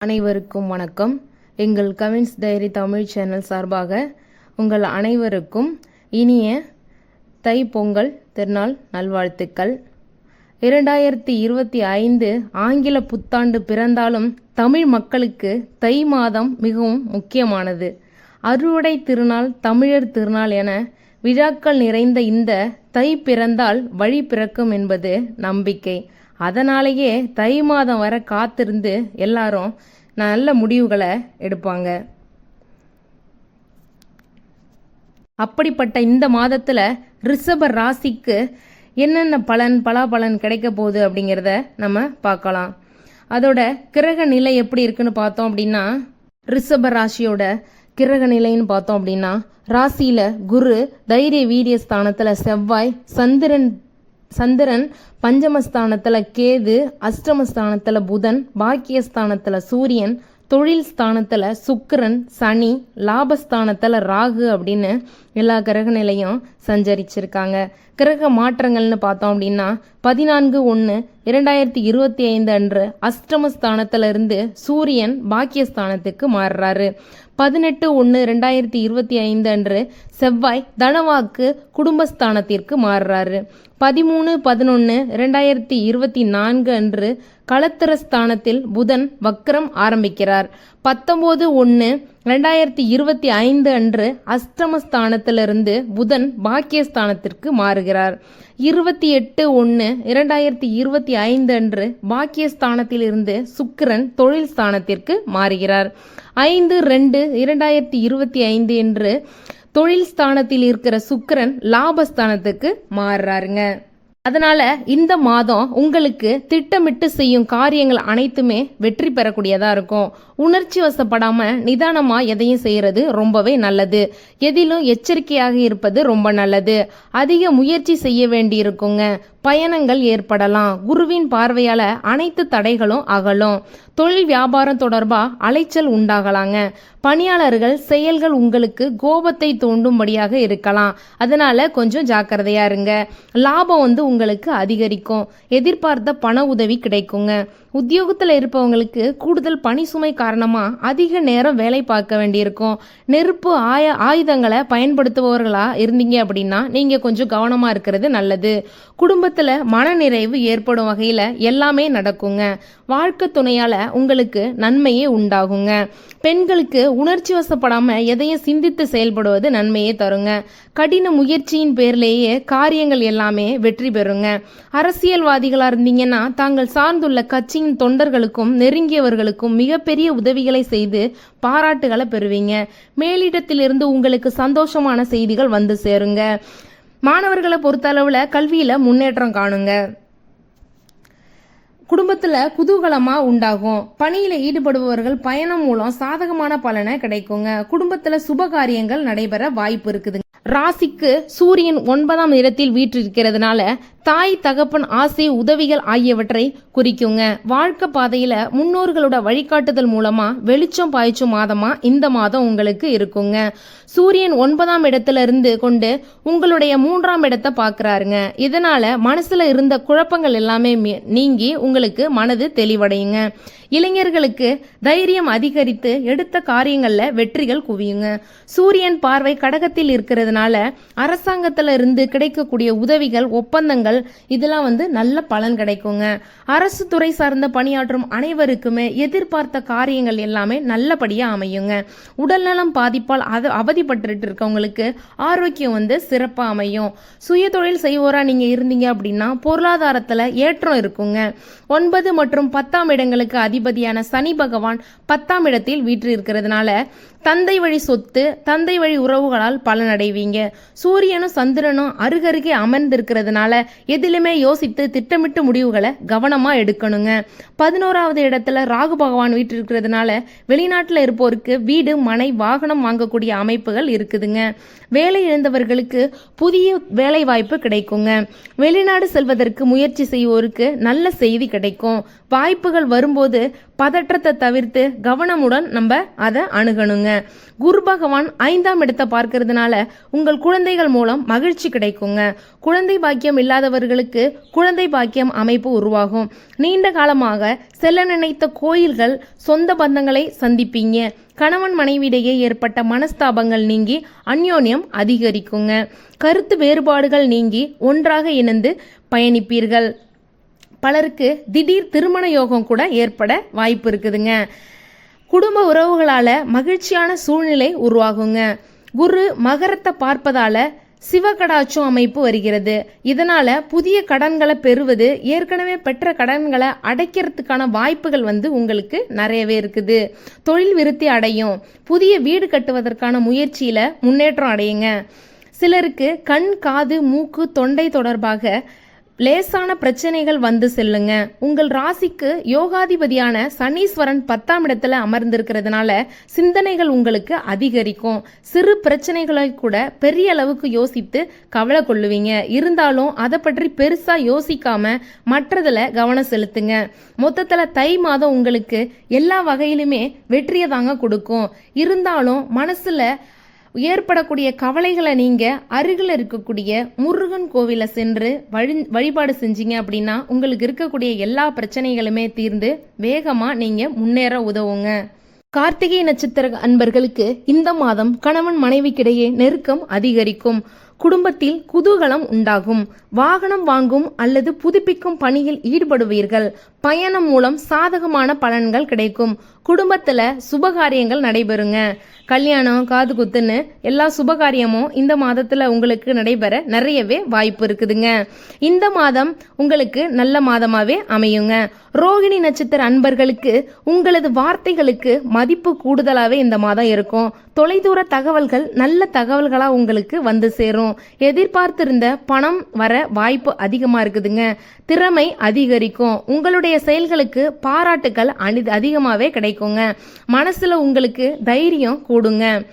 அனைவருக்கும் வணக்கம். எங்கள் கவின்ஸ் டைரி தமிழ் சேனல் சார்பாக உங்கள் அனைவருக்கும் இனிய தை பொங்கல் திருநாள் நல்வாழ்த்துக்கள். இரண்டாயிரத்தி இருபத்தி ஐந்து ஆங்கில புத்தாண்டு பிறந்தாலும் தமிழ் மக்களுக்கு தை மாதம் மிகவும் முக்கியமானது. அறுவடை திருநாள் தமிழர் திருநாள் என விழாக்கள் நிறைந்த இந்த தை பிறந்தால் வழி பிறக்கும் என்பது நம்பிக்கை. அதனாலேயே தை மாதம் வர காத்திருந்து எல்லாரும் நல்ல முடிவுகளை எடுப்பாங்க. அப்படிப்பட்ட இந்த மாதத்தில் ரிஷப ராசிக்கு என்னென்ன பலன் பலாபலன் கிடைக்க போகுது அப்படிங்கிறத நம்ம பார்க்கலாம். அதோட கிரக நிலை எப்படி இருக்குன்னு பார்த்தோம் அப்படின்னா ரிஷப ராசியோட கிரக நிலைன்னு பார்த்தோம் அப்படின்னா ராசியில குரு தைரிய வீரிய ஸ்தானத்துல செவ்வாய் சந்திரன் சந்திரன் பஞ்சமஸ்தானத்தில் கேது அஷ்டமஸ்தானத்தில் புதன் பாக்கியஸ்தானத்தில் சூரியன் தொழில் ஸ்தானத்தில் சுக்கரன் சனி லாபஸ்தானத்தில் ராகு அப்படின்னு எல்லா கிரக நிலையும் சஞ்சரிச்சிருக்காங்க. கிரக மாற்றங்கள்னு பார்த்தோம் அப்படின்னா பதினான்கு ஒன்று இரண்டாயிரத்தி இருபத்தி ஐந்து அன்று அஷ்டமஸ்தானத்துல இருந்து சூரியன் பாக்கியஸ்தானத்துக்கு மாறுறாரு. பதினெட்டு ஒன்று ரெண்டாயிரத்தி இருபத்தி ஐந்து அன்று செவ்வாய் தனவாக்கு குடும்பஸ்தானத்திற்கு மாறுறாரு. பதிமூணு பதினொன்று ரெண்டாயிரத்தி இருபத்தி நான்கு அன்று களத்திரஸ்தானத்தில் புதன் வக்ரம் ஆரம்பிக்கிறார். பத்தொம்போது ஒன்று ரெண்டாயிரத்தி இருபத்தி ஐந்து அன்று அஷ்டமஸ்தானத்திலிருந்து புதன் பாக்கியஸ்தானத்திற்கு மாறுகிறார். இருபத்தி எட்டு ஒன்று இரண்டாயிரத்தி இருபத்தி ஐந்து அன்று பாக்கியஸ்தானத்திலிருந்து சுக்கிரன் தொழில் ஸ்தானத்திற்கு மாறுகிறார். ஐந்து ரெண்டு இரண்டாயிரத்தி இருபத்தி ஐந்து என்று தொழில் ஸ்தானத்தில் இருக்கிற சுக்கிரன் லாபஸ்தானத்துக்கு மாறுறாருங்க. அதனால இந்த மாதம் உங்களுக்கு திட்டமிட்டு செய்யும் காரியங்கள் அனைத்துமே வெற்றி பெறக்கூடியதா இருக்கும். உணர்ச்சி வசப்படாம நிதானமா எதையும் செய்யறது ரொம்பவே நல்லது. எதிலும் எச்சரிக்கையாக இருப்பது ரொம்ப நல்லது. அதிக முயற்சி செய்ய வேண்டி இருக்குங்க பயணங்கள் ஏற்படலாம். குருவின் பார்வையால அனைத்து தடைகளும் அகலும். தொழில் வியாபாரம் தொடர்பா அலைச்சல் உண்டாகலாங்க. பணியாளர்கள் செயல்கள் உங்களுக்கு கோபத்தை தூண்டும்படியாக இருக்கலாம். அதனால கொஞ்சம் ஜாக்கிரதையா இருங்க. லாபம் வந்து உங்களுக்கு அதிகரிக்கும். எதிர்பார்த்த பண உதவி கிடைக்குங்க. உத்தியோகத்தில் இருப்பவங்களுக்கு கூடுதல் பணி சுமை காரணமாக அதிக நேரம் வேலை பார்க்க வேண்டியிருக்கும். நெருப்பு ஆய ஆயுதங்களை பயன்படுத்துபவர்களாக இருந்தீங்க அப்படின்னா நீங்கள் கொஞ்சம் கவனமாக இருக்கிறது நல்லது. குடும்பத்தில் மனநிறைவு ஏற்படும் வகையில் எல்லாமே நடக்குங்க. வாழ்க்கை துணையால் உங்களுக்கு நன்மையே உண்டாகுங்க. பெண்களுக்கு உணர்ச்சி வசப்படாமல் எதையும் சிந்தித்து செயல்படுவது நன்மையே தருங்க. கடின முயற்சியின் பேர்லேயே காரியங்கள் எல்லாமே வெற்றி பெறுங்க. அரசியல்வாதிகளாக இருந்தீங்கன்னா தாங்கள் சார்ந்துள்ள கட்சி கட்சியின் தொண்டர்களுக்கும் நெருங்கியவர்களுக்கும் மிகப்பெரிய உதவிகளை செய்து பாராட்டுகளை பெறுவீங்க. மேலிடத்திலிருந்து உங்களுக்கு சந்தோஷமான செய்திகள் வந்து சேருங்க. மாணவர்களை பொறுத்தளவில் கல்வியில் முன்னேற்றம் காணுங்க. குடும்பத்தில் குதூகலமாக உண்டாகும். பணியில் ஈடுபடுபவர்கள் பயணம் மூலம் சாதகமான பலனை கிடைக்குங்க. குடும்பத்தில் சுப காரியங்கள் நடைபெற வாய்ப்பு இருக்குதுங்க. ராசிக்கு சூரியன் ஒன்பதாம் இடத்தில் வீற்றிருக்கிறதுனால தாய் தகப்பன் ஆசை உதவிகள் ஆகியவற்றை குறிக்குங்க. வாழ்க்கை பாதையில முன்னோர்களோட வழிகாட்டுதல் மூலமா வெளிச்சம் பாய்ச்சும் மாதமா இந்த மாதம் உங்களுக்கு இருக்குங்க. சூரியன் ஒன்பதாம் இடத்துல இருந்து கொண்டு உங்களுடைய மூன்றாம் இடத்தை பார்க்கறாருங்க. இதனால மனசுல இருந்த குழப்பங்கள் எல்லாமே நீங்கி உங்களுக்கு மனது தெளிவடையுங்க. இளைஞர்களுக்கு தைரியம் அதிகரித்து எடுத்த காரியங்கள்ல வெற்றிகள் குவியுங்க. சூரியன் பார்வை கடகத்தில் இருக்கிறதுனால அரசாங்கத்துல இருந்து கிடைக்கக்கூடிய உதவிகள் ஒப்பந்தங்கள் இதெல்லாம் வந்து நல்ல பலன் கிடைக்குங்க. அரசு துறை சார்ந்த பணியாற்றும் அனைவருக்குமே எதிர்பார்த்த காரியங்கள் எல்லாமே நல்லபடியாக அமையுங்க. உடல்நலம் பாதிப்பால் அது அவதிப்பட்டு இருக்கவங்களுக்கு ஆரோக்கியம் வந்து சிறப்பாக அமையும். சுய தொழில் செய்வோராக நீங்கள் இருந்தீங்க அப்படின்னா பொருளாதாரத்தில் ஏற்றம் இருக்குங்க. ஒன்பது மற்றும் பத்தாம் இடங்களுக்கு அதிபதியான சனி பகவான் பத்தாம் இடத்தில் வீற்று இருக்கிறதுனால தந்தை வழி சொத்து தந்தை வழி உறவுகளால் பலனடைவீங்க. சூரியனும் சந்திரனும் அருகருகே அமர்ந்திருக்கிறதுனால எதிலுமே யோசித்து திட்டமிட்டு முடிவுகளை கவனமாக எடுக்கணுங்க. பதினோராவது இடத்துல ராகு பகவான் வீட்டு இருக்கிறதுனால வெளிநாட்டில் இருப்போருக்கு வீடு மனை வாகனம் வாங்கக்கூடிய அமைப்புகள் இருக்குதுங்க. வேலை இழந்தவர்களுக்கு புதிய வேலை வாய்ப்பு கிடைக்குங்க. வெளிநாடு செல்வதற்கு முயற்சி செய்வோருக்கு நல்ல செய்தி கிடைக்கும். வாய்ப்புகள் வரும்போது பதற்றத்தை தவிர்த்து கவனமுடன் நம்ம அதை அணுகணுங்க. குரு பகவான் ஐந்தாம் இடத்தை பார்க்கறதுனால உங்கள் குழந்தைகள் மூலம் மகிழ்ச்சி கிடைக்குங்க. குழந்தை பாக்கியம் இல்லாதவர்களுக்கு குழந்தை பாக்கியம் அமைப்பு உருவாகும். நீண்ட காலமாக செல்ல நினைத்த கோயில்கள் சொந்த பந்தங்களை சந்திப்பீங்க. கணவன் மனைவியிடையே ஏற்பட்ட மனஸ்தாபங்கள் நீங்கி அந்யோன்யம் அதிகரிக்குங்க. கருத்து வேறுபாடுகள் நீங்கி ஒன்றாக இணைந்து பயணிப்பீர்கள். பலருக்கு திடீர் திருமண யோகம் கூட ஏற்பட வாய்ப்பு இருக்குதுங்க. குடும்ப உறவுகளால் மகிழ்ச்சியான சூழ்நிலை உருவாகுங்க. குரு மகரத்தை பார்ப்பதால சிவகடாச்சும் அமைப்பு வருகிறது. இதனால புதிய கடன்களை பெறுவது ஏற்கனவே பெற்ற கடன்களை அடைக்கிறதுக்கான வாய்ப்புகள் வந்து உங்களுக்கு நிறையவே இருக்குது. தொழில் விருத்தி அடையும். புதிய வீடு கட்டுவதற்கான முயற்சியில முன்னேற்றம் அடையுங்க. சிலருக்கு கண் காது மூக்கு தொண்டை தொடர்பாக லேசான பிரச்சனைகள் வந்து செல்லுங்க. உங்கள் ராசிக்கு யோகாதிபதியான சனீஸ்வரன் பத்தாம் இடத்துல அமர்ந்திருக்கிறதுனால சிந்தனைகள் உங்களுக்கு அதிகரிக்கும். சிறு பிரச்சனைகளை கூட பெரிய அளவுக்கு யோசித்து கவலை கொள்ளுவீங்க. இருந்தாலும் அதை பற்றி பெருசா யோசிக்காம மற்றதுல கவனம் செலுத்துங்க. மொத்தத்துல தை மாதம் உங்களுக்கு எல்லா வகையிலுமே வெற்றியை தாங்க கொடுக்கும். இருந்தாலும் மனசுல ஏற்படக்கூடிய கவலைகளை நீங்கள் அருகில் இருக்கக்கூடிய முருகன் கோவிலை சென்று வழி வழிபாடு செஞ்சீங்க அப்படின்னா உங்களுக்கு இருக்கக்கூடிய எல்லா பிரச்சனைகளுமே தீர்ந்து வேகமாக நீங்கள் முன்னேற உதவுங்க. கார்த்திகை நட்சத்திர அன்பர்களுக்கு இந்த மாதம் கணவன் மனைவிக்கிடையே நெருக்கம் அதிகரிக்கும். குடும்பத்தில் குதூகலம் உண்டாகும். வாகனம் வாங்கும் அல்லது புதுப்பிக்கும் பணியில் ஈடுபடுவீர்கள். பயணம் மூலம் சாதகமான பலன்கள் கிடைக்கும். குடும்பத்தில் சுபகாரியங்கள் நடைபெறுங்க. கல்யாணம் காது குத்துன்னு எல்லா சுபகாரியமும் இந்த மாதத்தில் உங்களுக்கு நடைபெற நிறையவே வாய்ப்பு இருக்குதுங்க. இந்த மாதம் உங்களுக்கு நல்ல மாதமாகவே அமையுங்க. ரோகிணி நட்சத்திர அன்பர்களுக்கு உங்களது வார்த்தைகளுக்கு மதிப்பு கூடுதலாகவே இந்த மாதம் இருக்கும். தொலைதூர தகவல்கள் நல்ல தகவல்களாக உங்களுக்கு வந்து சேரும். எதிர்பார்த்திருந்த பணம் வர வாய்ப்பு அதிகமாக இருக்குதுங்க. திறமை அதிகரிக்கும். உங்களுடைய செயல்களுக்கு பாராட்டுக்கள் அனி அதிகமாகவே கிடைக்குங்க. மனசில் உங்களுக்கு தைரியம் கூடுங்க.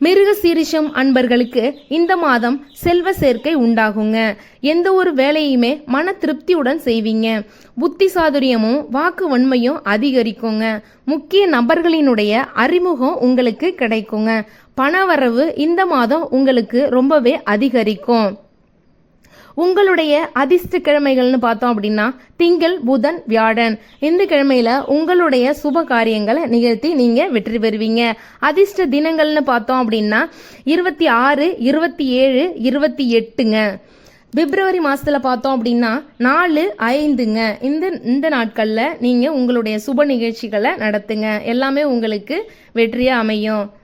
மிருக சீரிஷம் அன்பர்களுக்கு இந்த மாதம் செல்வ சேர்க்கை உண்டாகுங்க. எந்த ஒரு வேலையுமே மன திருப்தியுடன் செய்வீங்க. புத்தி சாதுரியமும் வாக்கு வன்மையும் அதிகரிக்குங்க. முக்கிய நபர்களினுடைய அறிமுகம் உங்களுக்கு கிடைக்குங்க. பணவரவு இந்த மாதம் உங்களுக்கு ரொம்பவே அதிகரிக்கும். உங்களுடைய அதிர்ஷ்ட கிழமைகள்னு பார்த்தோம் அப்படின்னா திங்கள் புதன் வியாழன். இந்த கிழமையில உங்களுடைய சுப காரியங்களை நிகழ்த்தி நீங்க வெற்றி பெறுவீங்க. அதிர்ஷ்ட தினங்கள்னு பார்த்தோம் அப்படின்னா இருபத்தி ஆறு இருபத்தி ஏழு இருபத்தி எட்டுங்க. பிப்ரவரி மாசத்துல பார்த்தோம் அப்படின்னா நாலு ஐந்துங்க. இந்த இந்த நாட்கள்ல நீங்க உங்களுடைய சுப நிகழ்ச்சிகளை நடத்துங்க. எல்லாமே உங்களுக்கு வெற்றியா அமையும்.